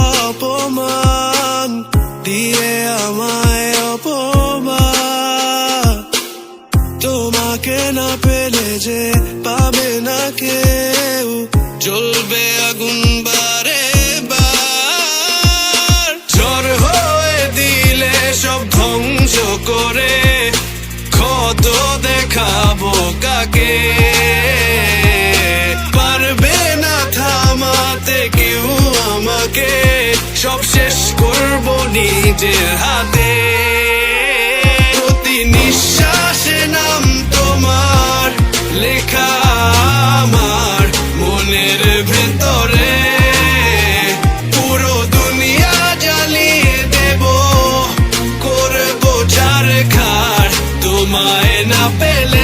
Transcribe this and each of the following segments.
অপমান দিয়ে আমায় অপমান। তোমাকে না পেলে যে পাবে না কেউ। জ্বলবে আগুন সব শেষ করব নিজের হাতে। প্রতি নিঃশ্বাসে নাম তোমার, লেখা আমার মনের ভেতরে। পুরো দুনিয়া জ্বালিয়ে দেব, করব ঝাড় খার তোমায় না পেলে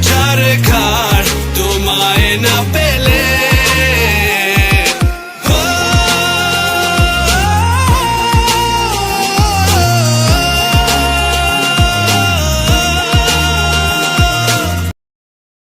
বোঝার ঘাট তোমায় না পেলে